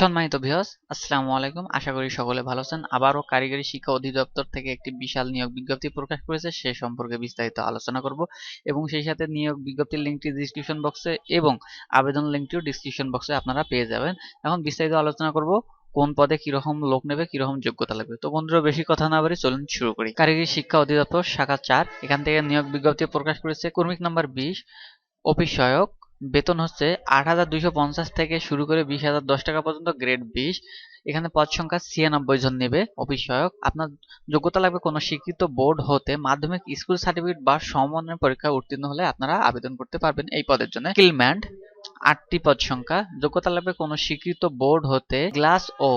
সম্মানিত ভিউয়ার্স আসসালামু আলাইকুম। আশা করি সকলে ভালো আছেন। আবারও কারিগরি শিক্ষা অধিদপ্তর থেকে একটি বিশাল নিয়োগ বিজ্ঞপ্তি প্রকাশ করেছে। সে সম্পর্কে বিস্তারিত আলোচনা করব এবং সেই সাথে নিয়োগ বিজ্ঞপ্তির লিঙ্কটি ডিসক্রিপশন বক্সে এবং আবেদন লিঙ্কটিও ডিসক্রিপশন বক্সে আপনারা পেয়ে যাবেন। এখন বিস্তারিত আলোচনা করব, কোন পদে কীরকম লোক নেবে, কীরকম যোগ্যতা লাগবে। তো বন্ধুরা, বেশি কথা না বলে চলুন শুরু করি। কারিগরি শিক্ষা অধিদপ্তর, শাখা চার। এখান থেকে নিয়োগ বিজ্ঞপ্তি প্রকাশ করেছে। কর্মিক নাম্বার বিশ, অফিস সহায়ক। বেতন হচ্ছে আট হাজার দুইশো পঞ্চাশ থেকে শুরু করে বিশ হাজার দশ টাকা পর্যন্ত গ্রেড বিশ। এখানে পদ সংখ্যা ছিয়ানব্বই জন নেবে অফিস সহায়ক। আপনার যোগ্যতা লাগবে কোনো স্বীকৃত বোর্ড হতে মাধ্যমিক স্কুল সার্টিফিকেট বা সমমানের পরীক্ষায় উত্তীর্ণ হলে আপনারা আবেদন করতে পারবেন এই পদের জন্য। স্কিলম্যান্ড আটটি পদ সংখ্যা। যোগ্যতা লাগবে কোনো স্বীকৃত বোর্ড হতে গ্লাস ও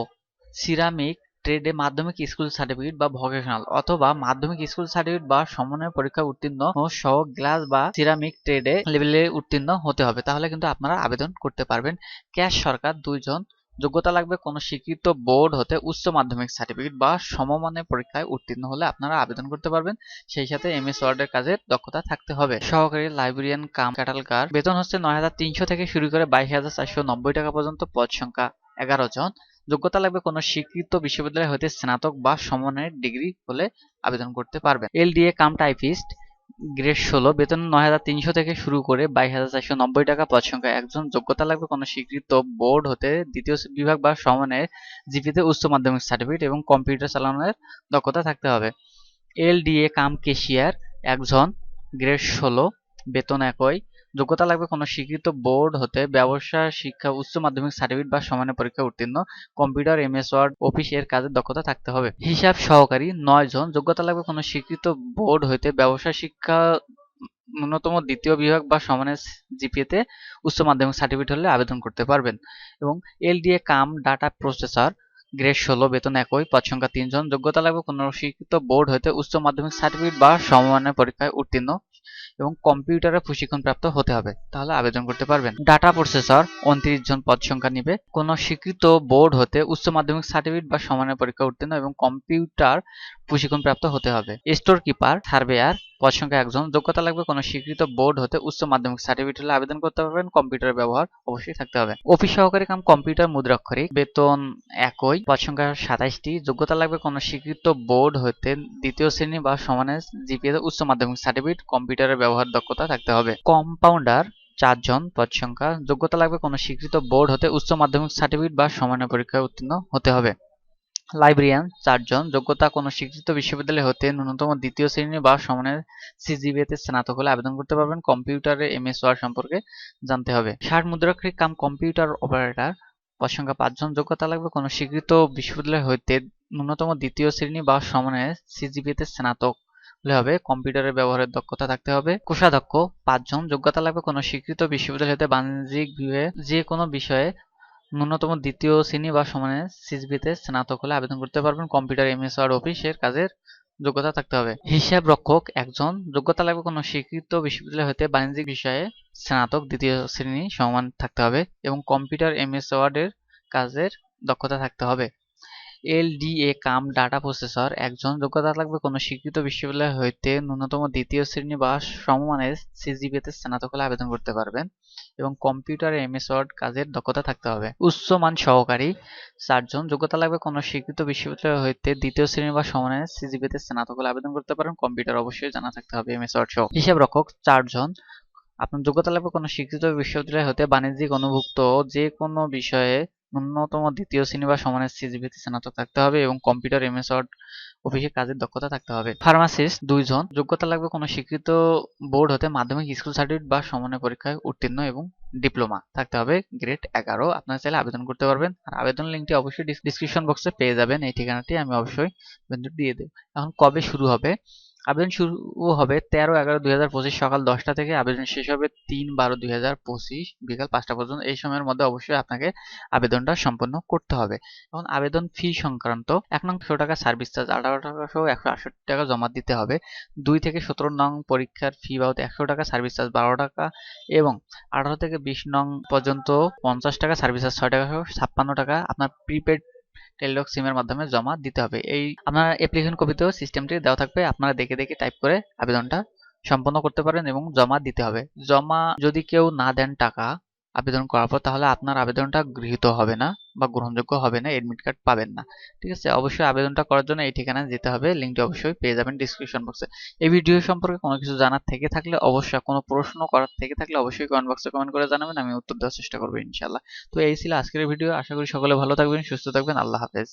সিরামিক ট্রেডে মাধ্যমিক স্কুল সার্টিফিকেট বা ভোকেশনাল অথবা মাধ্যমিক স্কুল সার্টিফিকেট বা সমন্বয় পরীক্ষা উত্তীর্ণ সহ গ্লাস বা সিরামিক ট্রেডে লেভেলে উত্তীর্ণ হতে হবে। তাহলে কিন্তু আপনারা আবেদন করতে পারবেন। ক্যাশ সরকার দুইজন, যোগ্যতা লাগবে কোনো স্বীকৃত বোর্ড হতে উচ্চ মাধ্যমিক সার্টিফিকেট বা সমমানের পরীক্ষায় উত্তীর্ণ হলে আপনারা আবেদন করতে পারবেন। সেই সাথে এম এস ওয়ার্ডের কাজের দক্ষতা থাকতে হবে। সহকারী লাইব্রেরিয়ান কাম ক্যাটালকার বেতন হচ্ছে নয় হাজার তিনশো থেকে শুরু করে বাইশ হাজার চারশো নব্বই টাকা পর্যন্ত পদ সংখ্যা এগারো জন। যোগ্যতা লাগবে কোনো স্বীকৃত বিশ্ববিদ্যালয় হতে স্নাতক বা সমমানের ডিগ্রি হলে আবেদন করতে পারবেন। এলডিএ কাম টাইপিস্ট, গ্রেড ষোলো, বেতন নয় হাজার তিনশো থেকে শুরু করে বাইশ হাজার চারশো নব্বই টাকা পদ সংখ্যা। একজন যোগ্যতা লাগবে কোনো স্বীকৃত বোর্ড হতে দ্বিতীয় বিভাগ বা সমানের জিপিতে উচ্চ মাধ্যমিক সার্টিফিকেট এবং কম্পিউটার চালানোর দক্ষতা থাকতে হবে। এলডিএ কাম কেশিয়ার একজন, গ্রেড ষোলো, বেতন একই। যোগ্যতা লাগবে কোনো স্বীকৃত বোর্ড হতে ব্যবসা, শিক্ষা, উচ্চ মাধ্যমিক সার্টিফিকেট বা সমানের পরীক্ষা উত্তীর্ণ computer M S word office এর কাজের দক্ষতা থাকতে হবে। হিসাব সহকারী, নয় জন, যোগ্যতা লাগবে কোনো স্বীকৃত বোর্ড হইতে ব্যবসা, শিক্ষা, ন্যূনতম দ্বিতীয় বিভাগ বা সমানের জিপিএতে উচ্চ মাধ্যমিক সার্টিফিকেট হলে আবেদন করতে পারবেন। এবং LDA cum data processor grade ষোলো, বেতন একই, পদ সংখ্যা তিনজন যোগ্যতা লাগবে কোনো স্বীকৃত বোর্ড হতে উচ্চ মাধ্যমিক সার্টিফিকেট বা সমমানের পরীক্ষায় উত্তীর্ণ। এবং কম্পিউটারে প্রশিক্ষণ প্রাপ্ত হতে হবে। তাহলে আবেদন করতে পারবেন। ডাটা প্রসেসর, উনত্রিশ জন পদ সংখ্যা নিবে। কোন স্বীকৃত বোর্ড হতে উচ্চ মাধ্যমিক সার্টিফিকেট বা সমানের পরীক্ষা উত্তীর্ণ এবং কম্পিউটার প্রশিক্ষণ প্রাপ্ত হতে হবে। স্টোর কিপার সার্ভেয়ার পদ সংখ্যা একজন যোগ্যতা লাগবে কোনো স্বীকৃত বোর্ড হতে উচ্চ মাধ্যমিক সার্টিফিকেট হলে আবেদন করতে পারবেন। কম্পিউটার ব্যবহার অবশ্যই থাকতে হবে। অফিস সহকারী কাম কম্পিউটার মুদ্রাক্ষরিক। বেতন একই। পদ সংখ্যা সাতাইশটি। যোগ্যতা লাগবে কোনো স্বীকৃত বোর্ড হতে দ্বিতীয় শ্রেণি বা সমানের জিপিএ উচ্চ মাধ্যমিক সার্টিফিকেট কম্পিউটারের ব্যবহার দক্ষতা থাকতে হবে। কম্পাউন্ডার চারজন পদ সংখ্যা যোগ্যতা লাগবে কোনো স্বীকৃত বোর্ড হতে উচ্চ মাধ্যমিক সার্টিফিকেট বা সমানের পরীক্ষায় উত্তীর্ণ হতে হবে। লাইব্রেরিয়ান চারজন, যোগ্যতা কোনো স্বীকৃত বিশ্ববিদ্যালয় হতে ন্যূনতম দ্বিতীয় শ্রেণি বা সমানের সিজিবিএতে স্নাতক হলে আবেদন করতে পারবেন। কম্পিউটারে এম এস ওয়ার্ড সম্পর্কে জানতে হবে। ষাট মুদ্রাক্ষরিক কাম কম্পিউটার অপারেটর, পদ পাঁচজন যোগ্যতা লাগবে কোনো স্বীকৃত বিশ্ববিদ্যালয় হইতে ন্যূনতম দ্বিতীয় শ্রেণি বা সমানের সিজিবিএতে স্নাতক হলে হবে। কম্পিউটারের ব্যবহারের দক্ষতা থাকতে হবে। কোষাধ্যক্ষ পাঁচজন যোগ্যতা লাগবে কোনো স্বীকৃত বিশ্ববিদ্যালয় হতে বাণিজ্যিক বিভাগে যে কোনো বিষয়ে ন্যূনতম দ্বিতীয় শ্রেণি বা সমানে সিসবিতে স্নাতক হলে আবেদন করতে পারবেন। কম্পিউটার, এমএস আর অফিসের কাজের যোগ্যতা থাকতে হবে। হিসাব রক্ষক একজন, যোগ্যতা লাগবে কোনো স্বীকৃত বিশ্ববিদ্যালয় হতে বাণিজ্যিক বিষয়ে স্নাতক দ্বিতীয় শ্রেণি সমান থাকতে হবে এবং কম্পিউটার, এমএস ওয়ার্ডের কাজের দক্ষতা থাকতে হবে। এলডিএ কাম ডাটা প্রসেসর একজন যোগ্যতা লাগবে কোনো স্বীকৃত বিশ্ববিদ্যালয় হইতে ন্যূনতম দ্বিতীয় শ্রেণি বা সমমানের সিজিবিতে স্নাতক হলে আবেদন করতে পারবেন এবং কম্পিউটার এমএস ওয়ার্ড কাজের দক্ষতা থাকতে হবে। উচ্চমান সহকারী চারজন যোগ্যতা লাগবে কোনো স্বীকৃত বিশ্ববিদ্যালয় হইতে দ্বিতীয় শ্রেণি বা সমানের সিজিবিতে স্নাতক হলে আবেদন করতে পারেন। কম্পিউটার অবশ্যই জানা থাকতে হবে এমএস ওয়ার্ড সহ। হিসাব রক্ষক চারজন। আপনার যোগ্যতা লাগবে কোনো স্বীকৃত বিশ্ববিদ্যালয় হতে বাণিজ্যিক অনুভুক্ত যে কোনো বিষয়ে ন্যূনতম দ্বিতীয় শ্রেণি বা সমানের সিজিপিতে স্নাতক থাকতে হবে এবং কম্পিউটার এমএস ওয়ার্ড অফিসে কাজের দক্ষতা থাকতে হবে। ফার্মাসিস্ট দুইজন, যোগ্যতা লাগবে কোনো স্বীকৃত বোর্ড হতে মাধ্যমিক স্কুল সার্টিফিকেট বা সমানের পরীক্ষায় উত্তীর্ণ এবং ডিপ্লোমা থাকতে হবে গ্রেড এগারো। আপনারা চাইলে আবেদন করতে পারবেন। আর আবেদন লিঙ্কটি অবশ্যই ডিসক্রিপশন বক্সে পেয়ে যাবেন। এই ঠিকানাটি আমি অবশ্যই দিয়ে দেব। এখন কবে শুরু হবে? আবেদন শুরু হবে তেরো এগারো দুই হাজার পঁচিশ সকাল দশটা থেকে আবেদন শেষ হবে তিন বারো দুই হাজার পঁচিশ বিকাল পাঁচটা পর্যন্ত। এই সময়ের মধ্যে অবশ্যই আপনাকে আবেদনটা সম্পন্ন করতে হবে। এখন আবেদন ফি সংক্রান্ত এক নং একশো টাকা সার্ভিস চার্জ আঠারো টাকা সহ একশো আটষট্টি টাকা জমা দিতে হবে। দুই থেকে সতেরো নং পরীক্ষার ফি বাবদ একশো টাকা সার্ভিস চার্জ বারো টাকা এবং আঠারো থেকে বিশ নং পর্যন্ত পঞ্চাশ টাকা সার্ভিস চার্জ ছয় টাকা সহ ছাপ্পান্ন টাকা আপনার প্রিপেড টেলিডক সিমের মাধ্যমে জমা দিতে হবে। এই আপনার অ্যাপ্লিকেশন কপিতেও সিস্টেমটি দেওয়া থাকবে। আপনারা দেখে দেখে টাইপ করে আবেদনটা সম্পন্ন করতে পারেন এবং জমা দিতে হবে। জমা যদি কেউ না দেন টাকা আবেদন করার পর তাহলে আপনার আবেদনটা গৃহীত হবে না বা গ্রহণযোগ্য হবে না এডমিট কার্ড পাবেন না। ঠিক আছে? অবশ্যই আবেদনটা করার জন্য এই ঠিকানায় যেতে হবে। লিঙ্কটি অবশ্যই পেয়ে যাবেন ডিসক্রিপশন বক্সে এই ভিডিও সম্পর্কে কোনো কিছু জানার থেকে থাকলে অবশ্যই, কোনো প্রশ্ন করার থেকে থাকলে অবশ্যই কমেন্ট বক্সে কমেন্ট করে জানাবেন। আমি উত্তর দেওয়ার চেষ্টা করব ইনশাল্লাহ তো এই ছিল আজকের ভিডিও আশা করি সকলে ভালো থাকবেন, সুস্থ থাকবেন। আল্লাহ হাফেজ।